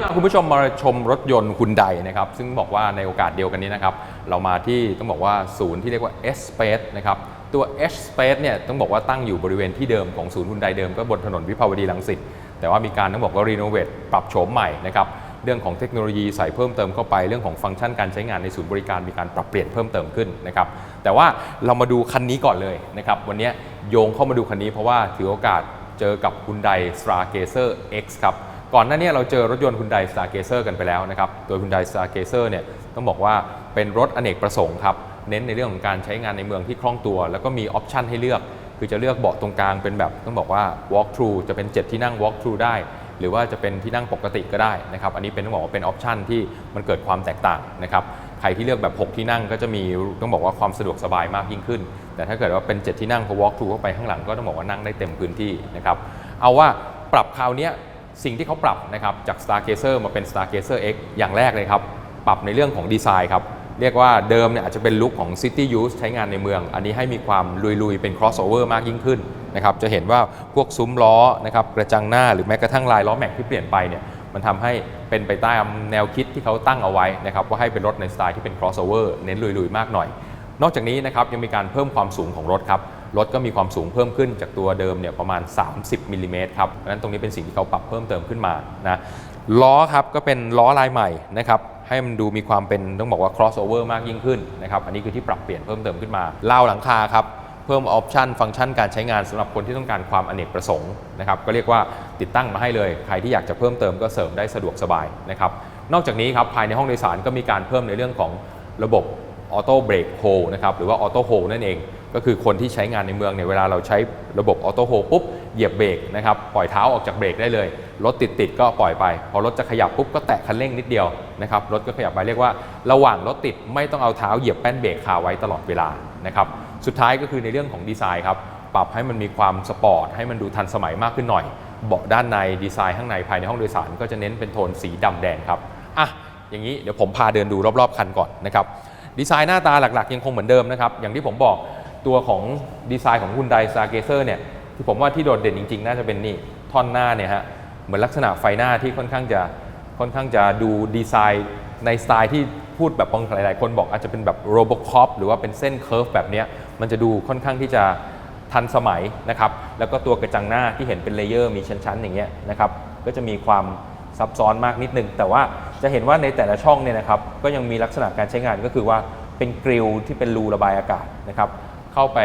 พาคุณผู้ชมมาชมรถยนต์คุณไดนะครับ ซึ่งบอกว่าในโอกาสเดียวกันนี้นะครับ เรามาที่ต้องบอกว่าศูนย์ที่เรียกว่า S Space นะครับ ตัว S Space เนี่ยต้องบอกว่าตั้งอยู่บริเวณที่เดิมของศูนย์คุณไดเดิมก็บนถนนวิภาวดีรังสิต แต่ว่ามีการต้องบอกว่ารีโนเวทปรับโฉมใหม่นะครับ เรื่องของเทคโนโลยีใส่เพิ่มเติมเข้าไป เรื่องของฟังก์ชันการใช้งานในศูนย์บริการมีการปรับเปลี่ยนเพิ่มเติมขึ้นนะครับ แต่ว่าเรามาดูคันนี้ก่อนเลยนะครับ วันนี้โยงเข้ามาดูคันนี้เพราะว่าถือโอกาสเจอกับ Hyundai Stargazer X ครับ ก่อนหน้านี้เราเจอรถยนต์ Hyundai Stargazer กันไปแล้วนะครับตัว Hyundai Stargazer เนี่ยต้องบอกว่าเป็นรถอเนกประสงค์ครับ เน้นในเรื่องของการใช้งานในเมืองที่คล่องตัว แล้วก็มีออปชันให้เลือก คือจะเลือกเบาะตรงกลางเป็นแบบต้องบอกว่า walk through จะเป็น 7 ที่นั่ง walk through ได้ หรือว่าจะเป็นที่นั่งปกติก็ได้นะครับ อันนี้เป็นต้องบอกว่าเป็นออปชันที่มันเกิดความแตกต่างนะครับ ใครที่เลือกแบบ 6 ที่นั่งก็จะมีต้องบอกว่าความสะดวกสบายมากยิ่งขึ้น แต่ถ้าเกิดว่าเป็น 7 ที่นั่งพอ walk through เข้าไปข้างหลังก็ต้องบอกว่านั่งได้เต็มพื้นที่นะครับ เอาว่าปรับคราวนี้ สิ่งที่เขาปรับนะครับจาก Stargazer มาเป็น Stargazer X อย่างแรกเลยครับ ปรับในเรื่องของดีไซน์ครับ เรียกว่าเดิมเนี่ยอาจจะเป็นลุคของ City Use ใช้งานในเมือง อันนี้ให้มีความลุยๆ เป็น crossover มากยิ่งขึ้นนะครับจะเห็นว่าพวกซุ้มล้อนะครับกระจังหน้าหรือแม้กระทั่งลายล้อแม็กที่เปลี่ยนไปเนี่ยมันทำให้เป็นไปตามแนวคิดที่เขาตั้งเอาไว้นะครับว่าให้เป็นรถในสไตล์ที่เป็น crossover เน้นลุยๆ มากหน่อย นอกจากนี้นะครับยังมีการเพิ่มความสูงของรถครับ รถก็มีความสูงเพิ่มขึ้นจากตัวเดิมเนี่ยประมาณ 30มิลลิเมตรครับเพราะฉะนั้นตรงนี้เป็นสิ่งที่เขาปรับเพิ่มเติมขึ้นมานะล้อครับก็เป็นล้อลายใหม่นะครับให้มันดูมีความเป็นต้องบอกว่า crossover มากยิ่งขึ้นนะครับอันนี้คือที่ปรับเปลี่ยนเพิ่มเติมขึ้นมาเล่าหลังคาครับเพิ่มออปชันฟังก์ชันการใช้งานสำหรับคนที่ต้องการความอเนกประสงค์นะครับก็เรียกว่าติดตั้งมาให้เลย ใครที่อยากจะเพิ่มเติมก็เสริมได้สะดวกสบายนะครับนอกจากนี้ครับภายในห้องโดยสารก็มีการเพิ่มในเรื่องของระบบออโต้เบรกโฮนะครับหรือว่าออโต้โฮนั่นเอง ก็คือคนที่ใช้งานในเมืองเนี่ยเวลาเราใช้ระบบออโต้โฮปุ๊บเหยียบเบรกนะครับปล่อยเท้าออกจากเบรกได้เลย รถติดติดก็ปล่อยไป พอรถจะขยับปุ๊บก็แตะคันเร่งนิดเดียวนะครับรถก็ขยับไปเรียกว่า ระหว่างรถติดไม่ต้องเอาเท้าเหยียบแป้นเบรกคาไว้ตลอดเวลานะครับสุดท้ายก็คือในเรื่องของดีไซน์ครับปรับให้มันมีความสปอร์ตให้มันดูทันสมัยมากขึ้นหน่อย เบาะด้านในดีไซน์ข้างในภายในห้องโดยสาร ก็จะเน้นเป็นโทนสีดำแดงครับอะอย่างนี้เดี๋ยวผมพาเดินดูรอบๆคันก่อนนะครับดีไซน์หน้าตาหลักๆ ยังคงเหมือนเดิมนะครับอย่างที่ผมบอก ตัวของดีไซน์ของ Hyundai Stargazer เนี่ยที่ผมว่าที่โดดเด่นจริง ๆ น่าจะเป็นนี่ท่อนหน้าเนี่ยฮะเหมือนลักษณะไฟหน้าที่ค่อนข้างจะค่อนข้างจะดูดีไซน์ในสไตล์ที่พูดแบบบางหลาย ๆ คนบอกอาจจะเป็นแบบโรบอคอปหรือว่าเป็นเส้นเคิร์ฟแบบเนี้ยมันจะดูค่อนข้างที่จะทันสมัยนะครับแล้วก็ตัวกระจังหน้าที่เห็นเป็นเลเยอร์มีชั้น ๆ อย่างเงี้ยนะครับก็จะมีความซับซ้อนมากนิดนึง แต่ว่าจะเห็นว่าในแต่ละช่องเนี่ยนะครับก็ยังมีลักษณะการใช้งานก็คือว่าเป็นกริลที่เป็นรูระบายอากาศนะครับ เข้าไป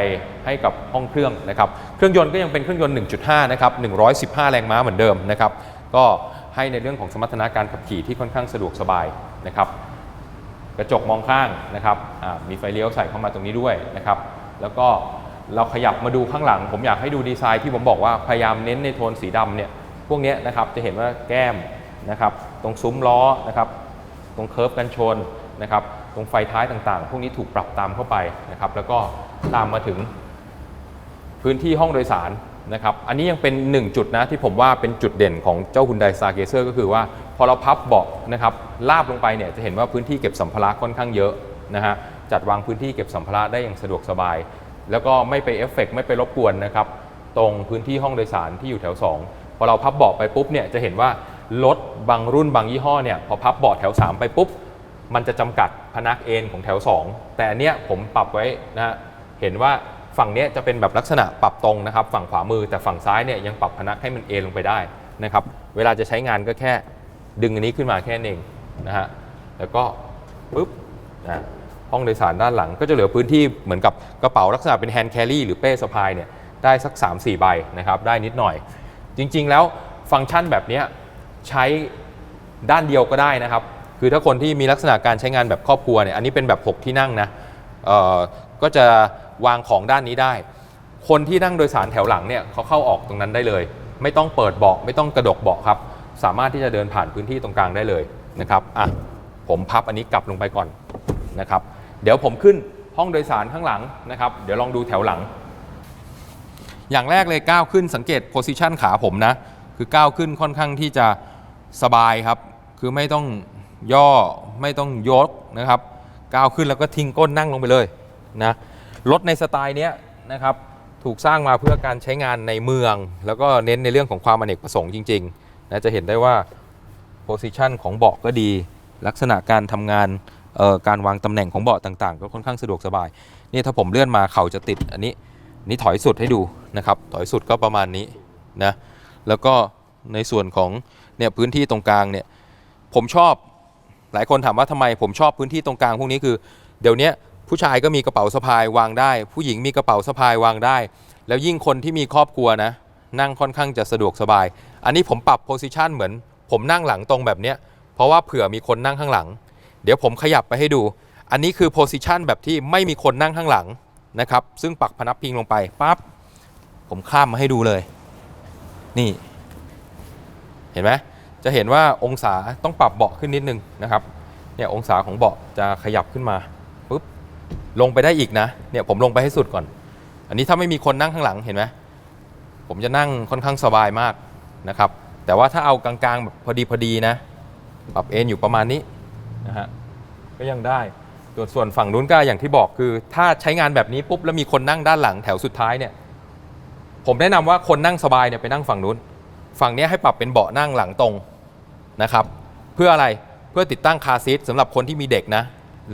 ให้กับห้องเครื่องนะครับ เครื่องยนต์ก็ยังเป็นเครื่องยนต์ 1.5 นะครับ 115 แรงม้าเหมือนเดิมนะครับ ก็ให้ในเรื่องของสมรรถนะการขับขี่ที่ค่อนข้างสะดวกสบายนะครับ กระจกมองข้างนะครับอ่ามีไฟเลี้ยวใส่เข้ามาตรงนี้ด้วยนะครับ แล้วก็เราขยับมาดูข้างหลัง ผมอยากให้ดูดีไซน์ที่ผมบอกว่าพยายามเน้นในโทนสีดำเนี่ย พวกเนี้ยนะครับจะเห็นว่าแก้มนะครับ ตรงซุ้มล้อนะครับ ตรงเคิร์ฟกันชนนะครับ ตรงไฟท้ายต่างๆ พวกนี้ถูกปรับตามเข้าไปนะครับ แล้วก็ตามมาถึงพื้นที่ห้องโดยสารนะครับ อันนี้ยังเป็น 1 จุดนะที่ผมว่าเป็นจุดเด่นของเจ้า Hyundai Stargazer ก็คือว่าพอเราพับเบาะนะครับลาบลงไปเนี่ยจะเห็นว่าพื้นที่เก็บสัมภาระค่อนข้างเยอะนะฮะจัดวางพื้นที่เก็บสัมภาระได้อย่างสะดวกสบาย แล้วก็ไม่ไปเอฟเฟกต์ไม่ไปรบกวนนะครับตรงพื้นที่ห้องโดยสารที่อยู่แถว 2 พอเราพับเบาะไปปุ๊บเนี่ยจะเห็นว่ารถบางรุ่นบางยี่ห้อเนี่ยพอพับเบาะแถว 3 ไปปุ๊บ มันจะจำกัดพนักเอนของแถว 2 แต่อันเนี้ยผมปรับไว้นะฮะเห็นว่าฝั่งเนี้ยจะเป็นแบบลักษณะปรับตรงนะครับ ฝั่งขวามือแต่ฝั่งซ้ายเนี่ยยังปรับพนักให้มันเอนลงไปได้นะครับ เวลาจะใช้งานก็แค่ดึงอันนี้ขึ้นมาแค่นั้นเองนะฮะแล้วก็ปุ๊บนะห้องโดยสารด้านหลัง ก็จะเหลือพื้นที่เหมือนกับกระเป๋าลักษณะเป็นแฮนด์แครี่หรือเป้สะพายเนี่ยได้สัก 3-4 ใบนะครับ ได้นิดหน่อย จริง ๆ แล้วฟังก์ชันแบบเนี้ยใช้ด้านเดียวก็ได้นะครับ คือถ้าคนที่มีลักษณะการใช้งานแบบครอบครัวเนี่ยอันนี้เป็นแบบ 6 ที่นั่งนะก็จะวางของด้านนี้ได้ คนที่นั่งโดยสารแถวหลังเนี่ยเขาเข้าออกตรงนั้นได้เลย ไม่ต้องเปิดเบาะไม่ต้องกระดกเบาะครับ สามารถที่จะเดินผ่านพื้นที่ตรงกลางได้เลยนะครับอะผมพับอันนี้กลับลงไปก่อนนะครับ เดี๋ยวผมขึ้นห้องโดยสารข้างหลังนะครับ เดี๋ยวลองดูแถวหลัง อย่างแรกเลยก้าวขึ้นสังเกตโพ i ิชันขาผมนะ คือก้าวขึ้นค่อนข้างที่จะสบายครับ คือไม่ต้อง ย่อไม่ต้องยกนะครับก้าวขึ้นแล้วก็ทิ้งก้นนั่งลงไปเลยนะรถในสไตล์นี้นะครับถูกสร้างมาเพื่อการใช้งานในเมือง แล้วก็เน้นในเรื่องของความอเนกประสงค์จริงๆนะจะเห็นได้ว่าโพซิชันของเบาะก็ดี ลักษณะการทำงานการวางตำแหน่งของเบาะต่างๆ ก็ค่อนข้างสะดวกสบาย นี่ถ้าผมเลื่อนมาเข่าจะติดอันนี้นี่ถอยสุดให้ดูนะครับถอยสุดก็ประมาณนี้นะแล้วก็ในส่วนของเนี่ยพื้นที่ตรงกลางเนี่ยผมชอบ หลายคนถามว่าทำไมผมชอบพื้นที่ตรงกลางพวกนี้คือ เดี๋ยวนี้ผู้ชายก็มีกระเป๋าสะพายวางได้ ผู้หญิงมีกระเป๋าสะพายวางได้ แล้วยิ่งคนที่มีครอบครัวนะ นั่งค่อนข้างจะสะดวกสบาย อันนี้ผมปรับโพซิชันเหมือน ผมนั่งหลังตรงแบบเนี้ยเพราะว่าเผื่อมีคนนั่งข้างหลัง เดี๋ยวผมขยับไปให้ดู อันนี้คือโพซิชันแบบที่ไม่มีคนนั่งข้างหลังนะครับ ซึ่งปักพนักพิงลงไปปั๊บผมข้ามมาให้ดูเลย นี่ เห็นไหม จะเห็นว่าองศาต้องปรับเบาะขึ้นนิดนึงนะครับเนี่ยองศาของเบาะจะขยับขึ้นมาปุ๊บลงไปได้อีกนะเนี่ยผมลงไปให้สุดก่อน อันนี้ถ้าไม่มีคนนั่งข้างหลังเห็นไหมผมจะนั่งค่อนข้างสบายมากนะครับ แต่ว่าถ้าเอากลางๆแบบพอดีพอดีนะ ปรับเอนอยู่ประมาณนี้นะฮะก็ยังได้ส่วนส่วนฝั่งนู้นก็อย่างที่บอกคือ ถ้าใช้งานแบบนี้ปุ๊บแล้วมีคนนั่งด้านหลังแถวสุดท้ายเนี่ย ผมแนะนำว่าคนนั่งสบายเนี่ยไปนั่งฝั่งนู้น ฝั่งนี้ให้ปรับเป็นเบาะนั่งหลังตรง นะครับเพื่ออะไรเพื่อติดตั้งคาซีทสำหรับคนที่มีเด็กนะ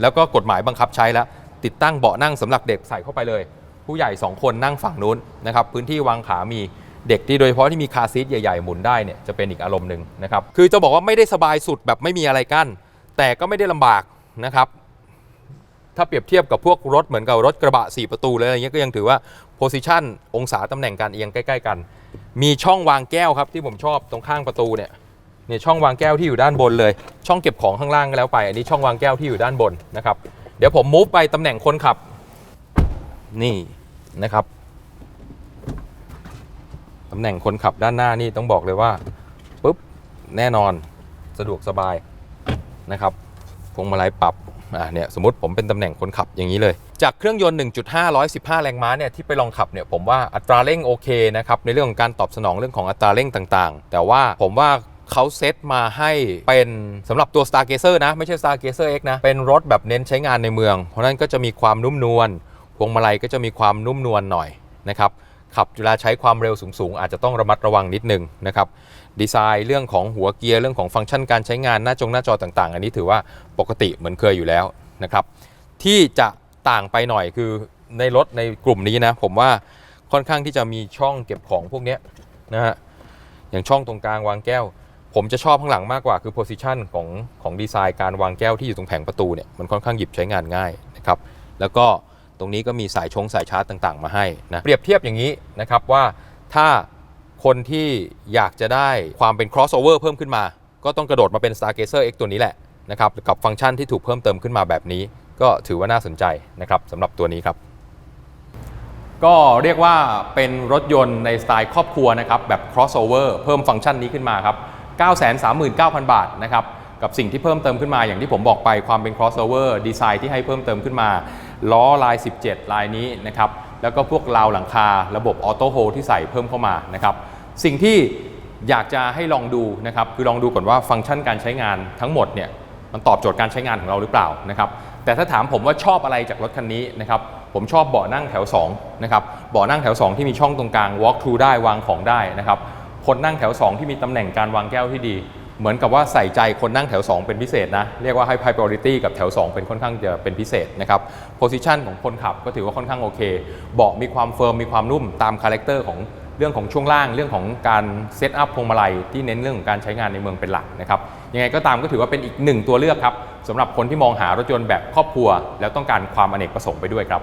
แล้วก็กฎหมายบังคับใช้แล้ว ติดตั้งเบาะนั่งสำหรับเด็กใส่เข้าไปเลย ผู้ใหญ่ 2 คนนั่งฝั่งนู้นนะครับพื้นที่วางขามีเด็กที่โดยเฉพาะที่มีคาซีทใหญ่ๆหมุนได้เนี่ยจะเป็นอีกอารมณ์หนึ่งนะครับคือจะบอกว่าไม่ได้สบายสุดแบบไม่มีอะไรกั้นแต่ก็ไม่ได้ลำบากนะครับถ้าเปรียบเทียบกับพวกรถเหมือนกับรถกระบะ 4 ประตูเลยอะไรเงี้ยก็ยังถือว่าโพซิชันองศาตำแหน่งการเอียงใกล้ ๆ กัน มีช่องวางแก้วครับที่ผมชอบตรงข้างประตูเนี่ย เนี่ยช่องวางแก้วที่อยู่ด้านบนเลย ช่องเก็บของข้างล่างก็แล้วไป อันนี้ช่องวางแก้วที่อยู่ด้านบนนะครับ เดี๋ยวผมมูฟไปตำแหน่งคนขับ นี่นะครับตำแหน่งคนขับด้านหน้านี่ต้องบอกเลยว่าปุ๊บแน่นอนสะดวกสบายนะครับพวงมาลัยปรับอ่าเนี่ยสมมติผมเป็นตำแหน่งคนขับอย่างนี้เลย จากเครื่องยนต์ 1.5 115 แรงม้าเนี่ยที่ไปลองขับเนี่ยผมว่าอัตราเร่งโอเคนะครับในเรื่องของการตอบสนองเรื่องของอัตราเร่งต่างๆ แต่ว่าผมว่า เขาเซตมาให้เป็นสำหรับตัว Stargazer นะ ไม่ใช่ Stargazer X นะ เป็นรถแบบเน้นใช้งานในเมือง เพราะนั้นก็จะมีความนุ่มนวลพวงมาลัยก็จะมีความนุ่มนวลหน่อยนะครับขับเวลาใช้ความเร็วสูงๆ อาจจะต้องระมัดระวังนิดนึงนะครับดีไซน์เรื่องของหัวเกียร์เรื่องของฟังก์ชันการใช้งานหน้าจงหน้าจอต่างๆ อันนี้ถือว่าปกติเหมือนเคยอยู่แล้วนะครับที่จะต่างไปหน่อยคือในรถในกลุ่มนี้นะผมว่าค่อนข้างที่จะมีช่องเก็บของพวกนี้นะฮะอย่างช่องตรงกลางวางแก้ว ผมจะชอบข้างหลังมากกว่าคือโพซิชันของของดีไซน์การวางแก้วที่อยู่ตรงแผงประตูเนี่ยมันค่อนข้างหยิบใช้งานง่ายนะครับแล้วก็ตรงนี้ก็มีสายชงสายชาร์จต่างๆ มาให้นะเปรียบเทียบอย่างนี้นะครับว่าถ้าคนที่อยากจะได้ความเป็น crossover เพิ่มขึ้นมา ก็ต้องกระโดดมาเป็น Stargazer X ตัวนี้แหละนะครับกับฟังก์ชันที่ถูกเพิ่มเติมขึ้นมาแบบนี้ ก็ถือว่าน่าสนใจนะครับสำหรับตัวนี้ครับ ก็เรียกว่าเป็นรถยนต์ในสไตล์ครอบครัวนะครับแบบ crossover เพิ่มฟังก์ชันนี้ขึ้นมาครับ 939,000 บาทนะครับกับสิ่งที่เพิ่มเติมขึ้นมาอย่างที่ผมบอกไปความเป็น crossover ดีไซน์ที่ให้เพิ่มเติมขึ้นมา ล้อลาย 17 ลายนี้นะครับแล้วก็พวกราวหลังคาระบบออโต้โฮที่ใส่เพิ่มเข้ามานะครับสิ่งที่อยากจะให้ลองดูนะครับคือลองดูก่อนว่าฟังก์ชันการใช้งานทั้งหมดเนี่ยมันตอบโจทย์การใช้งานของเราหรือเปล่านะครับแต่ถ้าถามผมว่าชอบอะไรจากรถคันนี้นะครับผมชอบเบาะนั่งแถว2นะครับเบาะนั่งแถว 2 ที่มีช่องตรงกลาง walk through ได้วางของได้นะครับ คนนั่งแถว 2 ที่มีตำแหน่งการวางแก้วที่ดี เหมือนกับว่าใส่ใจคนนั่งแถว 2 เป็นพิเศษนะ เรียกว่าให้ priority กับแถว 2 เป็นค่อนข้างจะเป็นพิเศษนะครับ position ของคนขับก็ถือว่าค่อนข้างโอเค เบาะมีความเฟิร์มมีความนุ่มตามคาแรคเตอร์ของเรื่องของช่วงล่างเรื่องของการเซตอัพพวงมาลัยที่เน้นเรื่องของการใช้งานในเมืองเป็นหลักนะครับยังไงก็ตามก็ถือว่าเป็นอีกหนึ่งตัวเลือกครับสำหรับคนที่มองหารถยนต์แบบครอบครัว แล้วต้องการความอเนกประสงค์ไปด้วยครับ